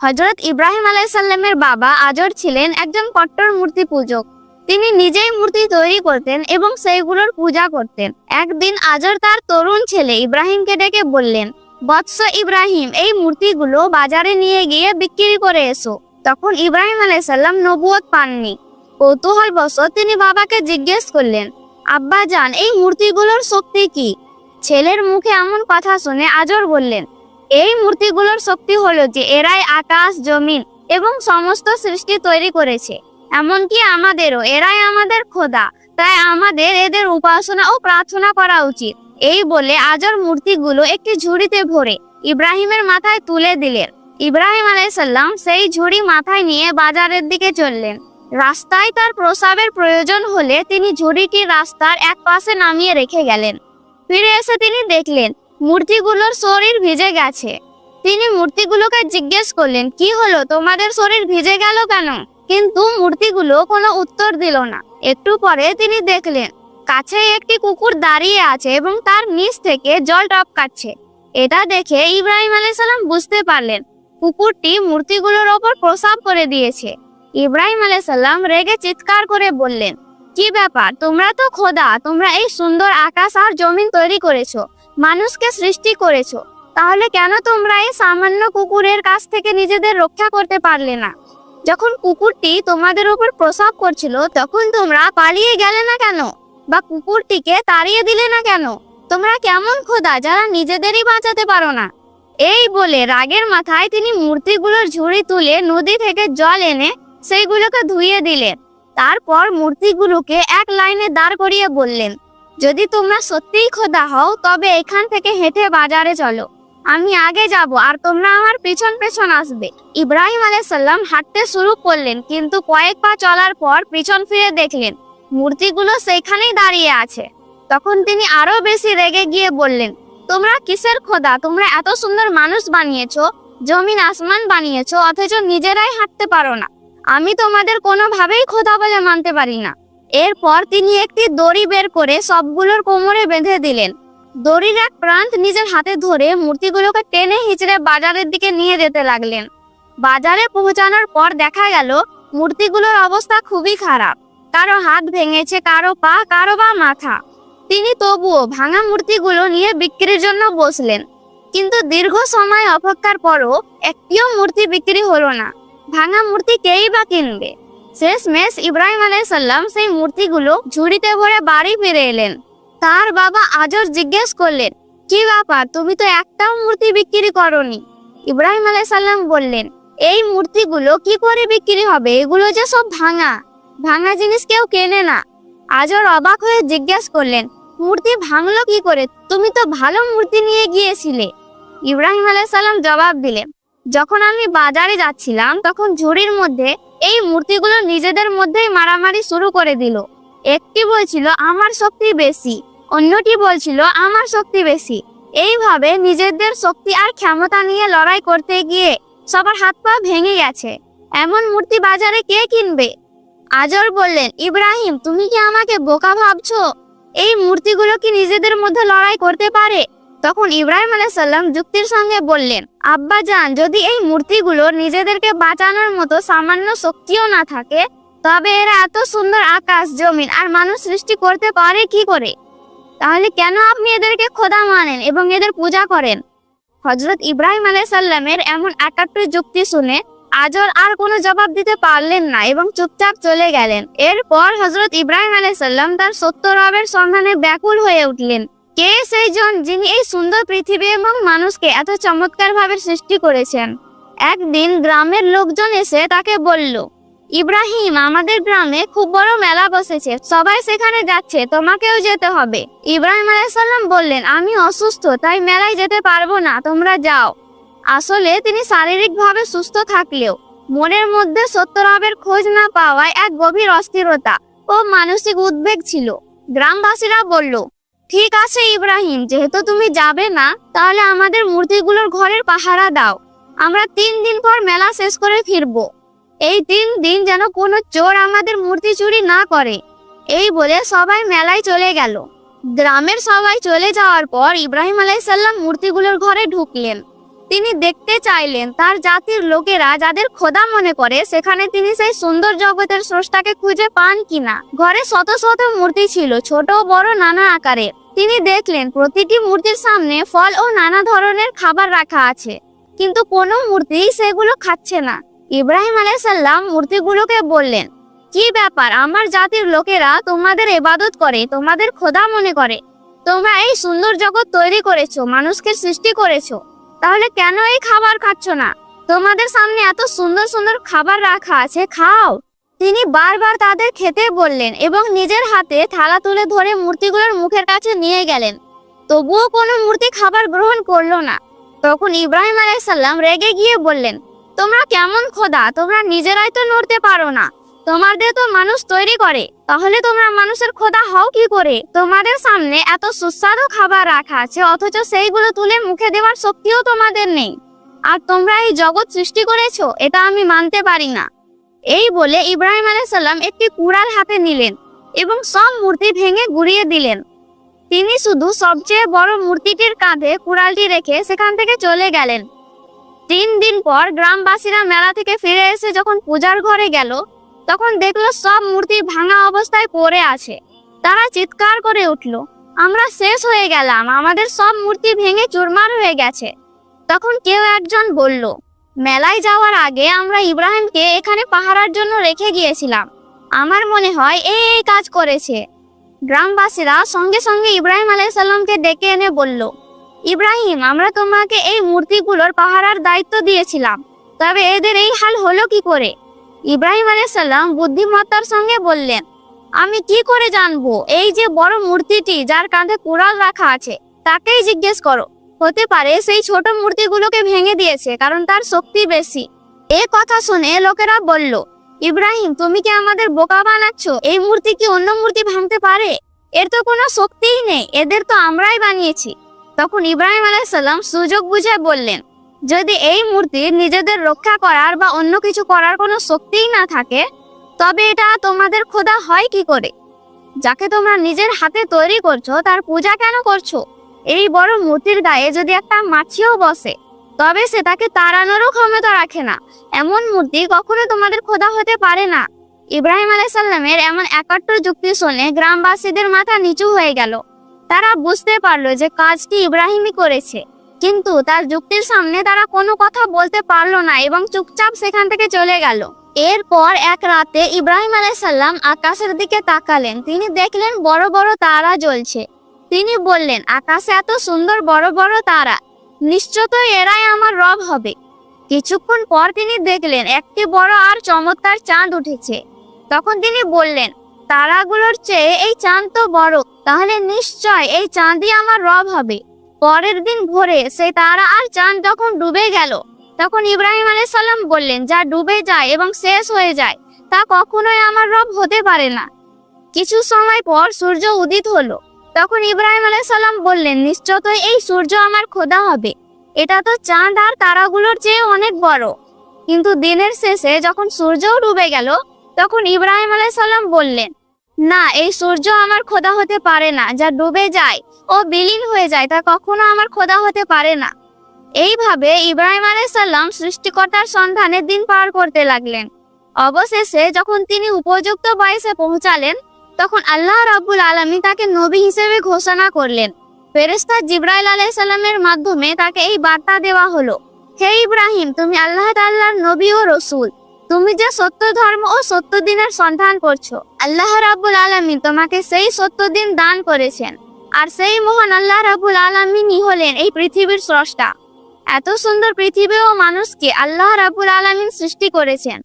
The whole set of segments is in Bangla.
হজরত ইব্রাহিম আলাইসাল্লামের বাবা আজর ছিলেন একজন কট্টর মূর্তি পূজক। তিনি নিজেই মূর্তি তৈরি করতেন এবং সেইগুলোর পূজা করতেন। একদিন আজর তার তরুণ ছেলে ইব্রাহিমকে ডেকে বললেন, বৎস ইব্রাহিম, এই মূর্তিগুলো বাজারে নিয়ে গিয়ে বিক্রি করে এসো। তখন ইব্রাহিম আলাইসাল্লাম নবুয়ত পাননি। কৌতূহল বশত তিনি বাবাকে জিজ্ঞেস করলেন, আব্বা জান, এই মূর্তিগুলোর শক্তি কি? ছেলের মুখে এমন কথা শুনে আজর বললেন এই মূর্তিগুলোর শক্তি হলো যে এরাই আকাশ, জমিন এবং সমস্ত সৃষ্টি তৈরি করেছে। এমনকি আমাদেরও, এরাই আমাদের খোদা। তাই আমাদের এদের উপাসনা ও প্রার্থনা করা উচিত। এই বলে আজর মূর্তিগুলো একটি ঝুড়িতে ভরে ইব্রাহিমের মাথায় তুলে দিলেন। ইব্রাহিম আলাইসাল্লাম সেই ঝুড়ি মাথায় নিয়ে বাজারের দিকে চললেন। রাস্তায় তার প্রসাবের প্রয়োজন হলে তিনি ঝুড়িটি রাস্তার এক পাশে নামিয়ে রেখে গেলেন। ফিরে এসে তিনি দেখলেন মূর্তিগুলোর শরীর ভিজে গেছে। তিনি মূর্তিগুলোকে জিজ্ঞেস করলেন, কি হলো? তোমাদের শরীর ভিজে গেল কেন? কিন্তু মূর্তিগুলো কোনো উত্তর দিল না। একটু পরে তিনি দেখলেন, কাছে একটি কুকুর দাঁড়িয়ে আছে এবং তার নিচ থেকে জল টপকাচ্ছে। এটা দেখে ইব্রাহিম আলাইসাল্লাম বুঝতে পারলেন, কুকুরটি মূর্তিগুলোর ওপর প্রসাব করে দিয়েছে। ইব্রাহিম আলাইসাল্লাম রেগে চিৎকার করে বললেন, কি ব্যাপার? তোমরা তো খোদা, তোমরা এই সুন্দর আকাশ আর জমিন তৈরি করেছ। মানুষকে সৃষ্টি করেছ, তাহলে কেন তোমরা এই সামান্য কুকুরের কাছ থেকে নিজেদের রক্ষা করতে পারলে না? যখন কুকুরটি তোমাদের উপর প্রসাব করছিল, তখন তোমরা পালিয়ে গেলে না কেন? বা কুকুরটিকে তাড়িয়ে দিলে না কেন? তোমরা কেমন খোদা যারা নিজেদেরই বাঁচাতে পারো না? এই বলে রাগের মাথায় তিনি মূর্তিগুলোর ঝুড়ি তুলে নদী থেকে জল এনে সেইগুলোকে ধুইয়ে দিলেন। তারপর মূর্তিগুলোকে এক লাইনে দাঁড় করিয়ে বললেন যদি তোমরা সত্যিই খোদা হও, তবে এখান থেকে হেঁটে বাজারে চলো। আমি আগে যাব আর তোমরা আমার পিছন পেছন আসবে। ইব্রাহিম আলাইসাল্লাম হাঁটতে শুরু করলেন, কিন্তু কয়েক পা চলার পর পিছন ফিরে দেখলেন, মূর্তিগুলো সেইখানেই দাঁড়িয়ে আছে। তখন তিনি আরও বেশি রেগে গিয়ে বললেন, তোমরা কিসের খোদা? তোমরা এত সুন্দর মানুষ বানিয়েছো, জমিন আসমান বানিয়েছো, অথচ নিজেরাই হাঁটতে পারো না। আমি তোমাদের কোনোভাবেই খোদা বলে মানতে পারি না। এরপর তিনি একটি দড়ি বের করে সবগুলোর কোমরে বেঁধে দিলেন। দড়ির এক প্রান্ত নিজের হাতে ধরে মূর্তিগুলোকে টেনে হিচড়ে বাজারের দিকে নিয়ে যেতে লাগলেন। বাজারে পৌঁছানোর পর দেখা গেল, মূর্তিগুলোর অবস্থা খুবই খারাপ। কারও হাত ভেঙেছে, কারও পা, কারও বা মাথা। তিনি তবুও ভাঙা মূর্তিগুলো নিয়ে বিক্রির জন্য বসলেন। কিন্তু দীর্ঘ সময় অপেক্ষার পরও একটিও মূর্তি বিক্রি হলো না। ভাঙা মূর্তি কেই বা কিনবে? শেষমেশ ইব্রাহিম আলাইসাল্লাম সেই মূর্তিগুলো ঝুড়িতে ভরে বাড়ি ফিরে এলেন। তার বাবা আজর জিজ্ঞেস করলেন, কি ব্যাপার তুমি তো একটাও মূর্তি বিক্রি করনি? ইব্রাহিম আলাইসাল্লাম বললেন, এই মূর্তিগুলো কি করে বিক্রি হবে? এগুলো যে সব ভাঙা। ভাঙা জিনিস কেউ কেনে না। আজর অবাক হয়ে জিজ্ঞেস করলেন, মূর্তি ভাঙলো কি করে? তুমি তো ভালো মূর্তি নিয়ে গিয়েছিলে। ইব্রাহিম আলাইসাল্লাম জবাব দিলেন যখন আমি বাজারে যাচ্ছিলাম, তখন ঝুড়ির মধ্যে এই মূর্তিগুলো নিজেদের মধ্যেই মারামারি শুরু করে দিল। একটি বলছিল, আমার শক্তি বেশি। অন্যটি বলছিল, আমার শক্তি বেশি। এইভাবে নিজেদের শক্তি আর ক্ষমতা নিয়ে লড়াই করতে গিয়ে সবার হাত পা ভেঙে গেছে। এমন মূর্তি বাজারে কে কিনবে? আজর বললেন, ইব্রাহিম, তুমি কি আমাকে বোকা ভাবছ? এই মূর্তিগুলো কি নিজেদের মধ্যে লড়াই করতে পারে? তখন ইব্রাহিম আলাইসাল্লাম যুক্তির সঙ্গে বললেন, আব্বা যান যদি এই মূর্তিগুলো নিজেদেরকে বাঁচানোর মতো সামান্য শক্তিও না থাকে, তবে এরা এত সুন্দর আকাশ, জমিন আর মানুষ সৃষ্টি করতে পারে কি করে? তাহলে কেন আপনি এদেরকে খোদা মানেন এবং এদের পূজা করেন? হজরত ইব্রাহিম আলাইসাল্লামের এমন একাত্তর যুক্তি শুনে আজর আর কোনো জবাব দিতে পারলেন না এবং চুপচাপ চলে গেলেন। এরপর হজরত ইব্রাহিম আলাইসাল্লাম তার সত্য রবের সন্ধানে ব্যাকুল হয়ে উঠলেন। কে সেই জন যিনি এই সুন্দর পৃথিবী এবং মানুষকে এত চমৎকার ভাবে সৃষ্টি করেছেন? একদিন গ্রামের লোকজন এসে তাকে বলল, ইব্রাহিম, আমাদের গ্রামে খুব বড় মেলা বসেছে, সবাই সেখানে যাচ্ছে, তোমাকেও যেতে হবে। ইব্রাহিম আলাইসাল্লাম বললেন, আমি অসুস্থ, তাই মেলায় যেতে পারব না, তোমরা যাও। আসলে তিনি শারীরিকভাবে সুস্থ থাকলেও মনের মধ্যে সত্যরবের খোঁজ না পাওয়ায় এক গভীর অস্থিরতা ও মানসিক উদ্বেগ ছিল। গ্রামবাসীরা বলল ঠিক আছে ইব্রাহিম, যেহেতু তুমি যাবে না, তাহলে আমাদের মূর্তিগুলোর ঘরের পাহারা দাও। আমরা তিন দিন পর মেলা শেষ করে ফিরব। এই তিন দিন যেন কোনো চোর আমাদের মূর্তি চুরি না করে। এই বলে সবাই মেলায় চলে গেল। গ্রামের সবাই চলে যাওয়ার পর ইব্রাহিম আলাইসাল্লাম মূর্তিগুলোর ঘরে ঢুকলেন। তিনি দেখতে চাইলেন তার জাতির লোকেরা যাদের খোদা মনে করে, সেখানে তিনি সেই সুন্দর জগতের স্রষ্টাকে খুঁজে পান কিনা। ঘরে শত শত মূর্তি ছিল, ছোট বড় নানা আকারের তিনি দেখলেন, প্রতিটি মূর্তির সামনে ফল ও নানা ধরনের খাবার রাখা আছে। কিন্তু কোনো মূর্তি সেগুলো খাচ্ছে না। ইব্রাহিম আলাইসাল্লাম মূর্তিগুলোকে বললেন, কি ব্যাপার? আমার জাতির লোকেরা তোমাদের এবাদত করে, তোমাদের খোদা মনে করে। তোমরা এই সুন্দর জগৎ তৈরি করেছ, মানুষকে সৃষ্টি করেছ। তাহলে কেন এই খাবার খাচ্ছ না? তোমাদের সামনে এত সুন্দর সুন্দর খাবার রাখা আছে, খাও। তিনি বারবার তাদের খেতে বললেন এবং নিজের হাতে থালা তুলে ধরে মূর্তিগুলোর মুখের কাছে নিয়ে গেলেন। তবুও কোনো মূর্তি খাবার গ্রহণ করল না। তখন ইব্রাহিম আলাইসাল্লাম রেগে গিয়ে বললেন, তোমরা কেমন খোদা? তোমরা নিজেরাই তো নড়তে পারো না। তোমাদের তো মানুষ তৈরি করে। তাহলে তোমরা মানুষের খোদা হও কি করে? তোমাদের সামনে এত সুস্বাদু খাবার রাখা আছে, অথচ সেইগুলো তুলে মুখে দেওয়ার শক্তিও তোমাদের নেই। আর তোমরা এই জগৎ সৃষ্টি করেছ, এটা আমি মানতে পারি না। এই বলে ইব্রাহিম আলাইসাল্লাম একটি কুড়াল হাতে নিলেন এবং সব মূর্তি ভেঙে গুড়িয়ে দিলেন। তিনি শুধু সবচেয়ে বড় মূর্তিটির কাঁধে কুড়ালটি রেখে সেখান থেকে চলে গেলেন। তিন দিন পর গ্রামবাসীরা মেলা থেকে ফিরে এসে যখন পূজার ঘরে গেল তখন দেখল সব মূর্তি ভাঙা অবস্থায় পড়ে আছে। তারা চিৎকার করে উঠল, আমরা শেষ হয়ে গেলাম, আমাদের সব মূর্তি ভেঙে চুরমার হয়ে গেছে। তখন কেউ একজন বলল, মেলায় যাওয়ার আগে আমরা ইব্রাহিমকে এখানে পাহারার জন্য রেখে গিয়েছিলাম। আমার মনে হয় এই এই কাজ করেছে। গ্রামবাসীরা সঙ্গে সঙ্গে ইব্রাহিম আলাইসাল্লামকে ডেকে এনে বলল, ইব্রাহিম, আমরা তোমাকে এই মূর্তিগুলোর পাহারার দায়িত্ব দিয়েছিলাম। তবে এদের এই হাল হলো কি করে? ইব্রাহিম আলাইসাল্লাম বুদ্ধিমত্তার সঙ্গে বললেন, আমি কি করে জানব এই যে বড় মূর্তিটি যার কাঁধে কুড়াল রাখা আছে? তাকেই জিজ্ঞেস করো। হতে পারে সেই ছোট মূর্তিগুলোকে ভেঙে দিয়েছে, কারণ তার শক্তি বেশি। এ কথা শুনে লোকেরা বলল, ইব্রাহিম, তুমি কি আমাদের বোকা বানাচ্ছ? এই মূর্তি কি অন্য মূর্তি ভাঙতে পারে? এর তো কোনো শক্তিই নেই, এদের তো আমরাই বানিয়েছি। তখন ইব্রাহিম আলাইসাল্লাম সুযোগ বুঝে বললেন যদি এই মূর্তির নিজেদের রক্ষা করার বা অন্য কিছু করার কোনো শক্তিই না থাকে, তবে এটা তোমাদের খোদা হয় কি করে? যাকে তোমরা নিজের হাতে তৈরি করছ, তার পূজা কেন করছ? এই বড় মূর্তির গায়ে যদি একটা মাছিও বসে, তবে সে তাকে তাড়ানোরও ক্ষমতা রাখে না। এমন মূর্তি কখনো তোমাদের খোদা হতে পারে না। ইব্রাহিম আলাইসাল্লামের এমন একাত্তর যুক্তি শুনে গ্রামবাসীদের মাথা নিচু হয়ে গেল। তারা বুঝতে পারল যে কাজটি ইব্রাহিমই করেছে। কিন্তু তার যুক্তির সামনে তারা কোনো কথা বলতে পারল না এবং চুপচাপ সেখান থেকে চলে গেল। এরপর এক রাতে ইব্রাহিম আলাইসাল্লাম আকাশের দিকে তাকালেন। তিনি দেখলেন বড় বড় তারা জ্বলছে। তিনি বললেন, আকাশে এত সুন্দর বড় বড় তারা। নিশ্চয়ই এরাই আমার রব হবে। কিছুক্ষণ পর তিনি দেখলেন, একটি বড় আর চমৎকার চাঁদ উঠেছে। তখন তিনি বললেন, তারাগুলোর চেয়ে এই চাঁদ তো বড়। তাহলে নিশ্চয় এই চাঁদই আমার রব হবে। পরের দিন ভোরে সেই তারা আর চাঁদ যখন ডুবে গেল। তখন ইব্রাহিম আলাইসাল্লাম বললেন, যা ডুবে যায় এবং শেষ হয়ে যায়, তা কখনোই আমার রব হতে পারে না। কিছু সময় পর সূর্য উদিত হলো। তখন ইব্রাহিম আলাইসাল্লাম বললেন, নিশ্চয়ই এই সূর্য আমার খোদা হবে। এটা তো চাঁদ আর তারাগুলোর চেয়ে অনেক বড়। কিন্তু দিনের শেষে যখন সূর্যও ডুবে গেল, তখন ইব্রাহিম আলাইসাল্লাম বললেন না, এই সূর্য আমার খোদা হতে পারে না, যা ডুবে যায় ও বিলীন হয়ে যায়, তা কখনো আমার খোদা হতে পারে না। এইভাবে ইব্রাহিম আলাইসাল্লাম সৃষ্টিকর্তার সন্ধানে দিন পার করতে লাগলেন। অবশেষে যখন তিনি উপযুক্ত বয়সে পৌঁছালেন, তখন আল্লাহ রাব্বুল আলমী তাকে নবী হিসেবে ঘোষণা করলেন। ফেরেস্তা জিব্রাইল আলাইসাল্লামের মাধ্যমে তাকে এই বার্তা দেওয়া হলো, হে ইব্রাহিম, তুমি আল্লাহ তাল্লাহর নবী ও রসুল তুমি যে সত্য ধর্ম ও সত্য দিনের সন্ধান করছ, আল্লাহ রাব্বুল আলমী তোমাকে সেই সত্য দিন দান করেছেন। আর সেই মহান আল্লাহ রাব্বুল আলমিনই হলেন এই পৃথিবীর স্রষ্টা। এত সুন্দর পৃথিবী ও মানুষকে আল্লাহ রাব্বুল আলমিন সৃষ্টি করেছেন।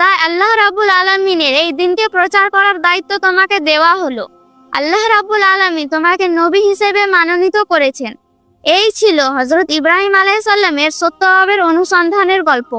তাই আল্লাহ রাব্বুল আলমিনের এই দিনকে প্রচার করার দায়িত্ব তোমাকে দেওয়া হলো। আল্লাহ রাব্বুল আলমী তোমাকে নবী হিসেবে মনোনীত করেছেন। এই ছিল হজরত ইব্রাহিম আলাইসাল্লামের সত্যভাবের অনুসন্ধানের গল্প।